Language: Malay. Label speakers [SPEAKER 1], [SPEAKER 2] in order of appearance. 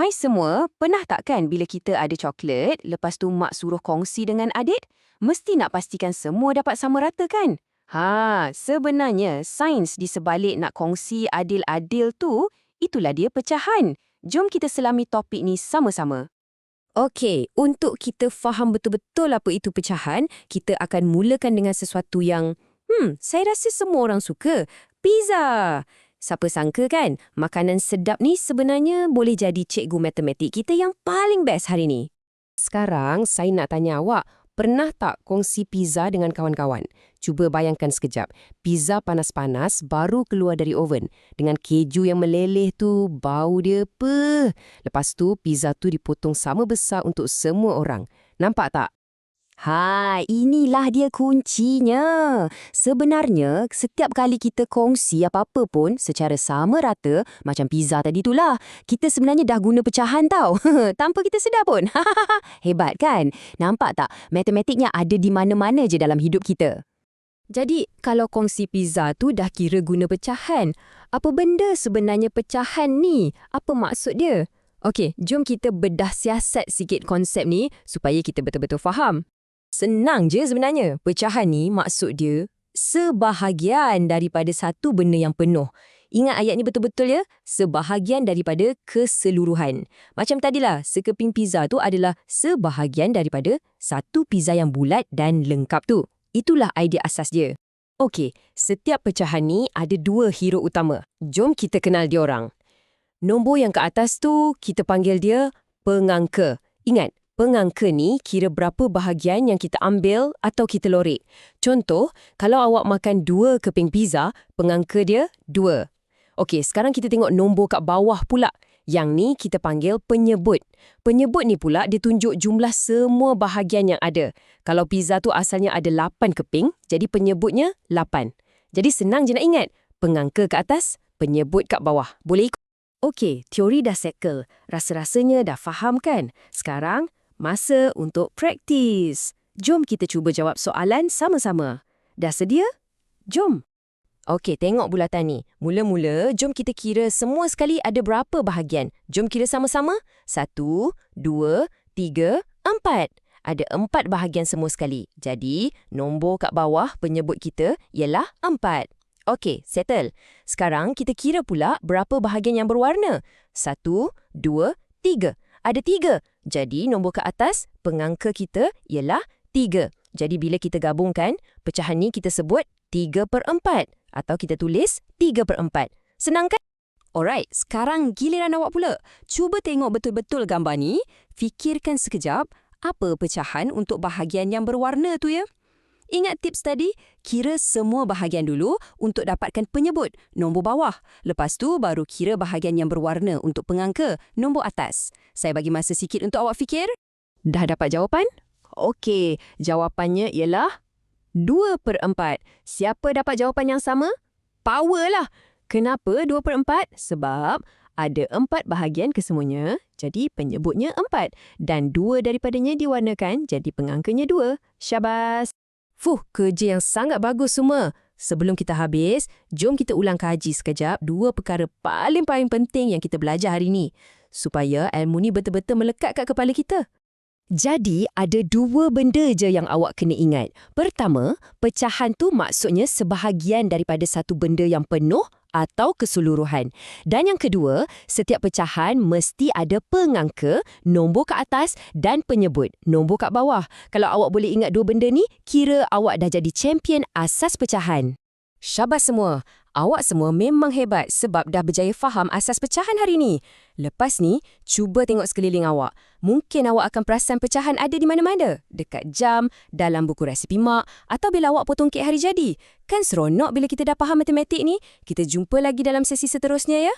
[SPEAKER 1] Hai semua, pernah tak kan bila kita ada coklat, lepas tu mak suruh kongsi dengan adik? Mesti nak pastikan semua dapat sama rata kan? Ha, sebenarnya sains di sebalik nak kongsi adil-adil tu, itulah dia pecahan. Jom kita selami topik ni sama-sama.
[SPEAKER 2] Okey, untuk kita faham betul-betul apa itu pecahan, kita akan mulakan dengan sesuatu yang, hmm, saya rasa semua orang suka. Pizza. Siapa sangka kan, makanan sedap ni sebenarnya boleh jadi cikgu matematik kita yang paling best hari ni. Sekarang, saya nak tanya awak, pernah tak kongsi pizza dengan kawan-kawan? Cuba bayangkan sekejap, pizza panas-panas baru keluar dari oven. Dengan keju yang meleleh tu, bau dia apa? Lepas tu, pizza tu dipotong sama besar untuk semua orang. Nampak tak?
[SPEAKER 1] Ha, inilah dia kuncinya. Sebenarnya, setiap kali kita kongsi apa-apa pun secara sama rata, macam pizza tadi itulah, kita sebenarnya dah guna pecahan tau. Tanpa kita sedar pun. Hebat kan? Nampak tak? Matematiknya ada di mana-mana je dalam hidup kita.
[SPEAKER 2] Jadi, kalau kongsi pizza tu dah kira guna pecahan, apa benda sebenarnya pecahan ni? Apa maksud dia? Okey, jom kita bedah siasat sikit konsep ni supaya kita betul-betul faham. Senang je sebenarnya. Pecahan ni maksud dia sebahagian daripada satu benda yang penuh. Ingat ayat ni betul-betul ya? Sebahagian daripada keseluruhan. Macam tadilah, sekeping pizza tu adalah sebahagian daripada satu pizza yang bulat dan lengkap tu. Itulah idea asas dia. Okey, setiap pecahan ni ada dua hero utama. Jom kita kenal dia orang. Nombor yang ke atas tu, kita panggil dia pengangka. Ingat, Pengangka ni kira berapa bahagian yang kita ambil atau kita lorek. Contoh, kalau awak makan dua keping pizza, pengangka dia dua. Okey, sekarang kita tengok nombor kat bawah pula. Yang ni kita panggil penyebut. Penyebut ni pula dia tunjuk jumlah semua bahagian yang ada. Kalau pizza tu asalnya ada lapan keping, jadi penyebutnya lapan. Jadi senang je nak ingat. Pengangka kat atas, penyebut kat bawah. Boleh ikut? Okey, teori dah settle. Rasa-rasanya dah faham kan? Sekarang, Masa untuk praktis. Jom kita cuba jawab soalan sama-sama. Dah sedia? Jom. Okey, tengok bulatan ni. Mula-mula, jom kita kira semua sekali ada berapa bahagian. Jom kira sama-sama. Satu, dua, tiga, empat. Ada empat bahagian semua sekali. Jadi, nombor kat bawah penyebut kita ialah empat. Okey, settle. Sekarang kita kira pula berapa bahagian yang berwarna. Satu, dua, tiga. Ada tiga. Jadi nombor ke atas, pengangka kita ialah 3. Jadi bila kita gabungkan, pecahan ni kita sebut 3 per 4. Atau kita tulis 3 per 4. Senang kan? Alright, sekarang giliran awak pula. Cuba tengok betul-betul gambar ni. Fikirkan sekejap, apa pecahan untuk bahagian yang berwarna tu ya? Ingat tips tadi? Kira semua bahagian dulu untuk dapatkan penyebut, nombor bawah. Lepas tu baru kira bahagian yang berwarna untuk pengangka, nombor atas. Saya bagi masa sikit untuk awak fikir. Dah dapat jawapan? Okey, jawapannya ialah 2 per 4. Siapa dapat jawapan yang sama? Power lah! Kenapa 2 per 4? Sebab ada empat bahagian kesemuanya, jadi penyebutnya empat. Dan dua daripadanya diwarnakan, jadi pengangkanya dua. Syabas! Fuh, kerja yang sangat bagus semua. Sebelum kita habis, jom kita ulang kaji sekejap dua perkara paling-paling penting yang kita belajar hari ini. Supaya ilmu ni betul-betul melekat kat kepala kita. Jadi, ada dua benda je yang awak kena ingat. Pertama, pecahan tu maksudnya sebahagian daripada satu benda yang penuh atau keseluruhan. Dan yang kedua, setiap pecahan mesti ada pengangka, nombor ke atas dan penyebut, nombor kat bawah. Kalau awak boleh ingat dua benda ni, kira awak dah jadi champion asas pecahan. Syabas semua. Awak semua memang hebat sebab dah berjaya faham asas pecahan hari ni. Lepas ni, cuba tengok sekeliling awak. Mungkin awak akan perasan pecahan ada di mana-mana. Dekat jam, dalam buku resipi mak atau bila awak potong kek hari jadi. Kan seronok bila kita dah faham matematik ni? Kita jumpa lagi dalam sesi seterusnya ya.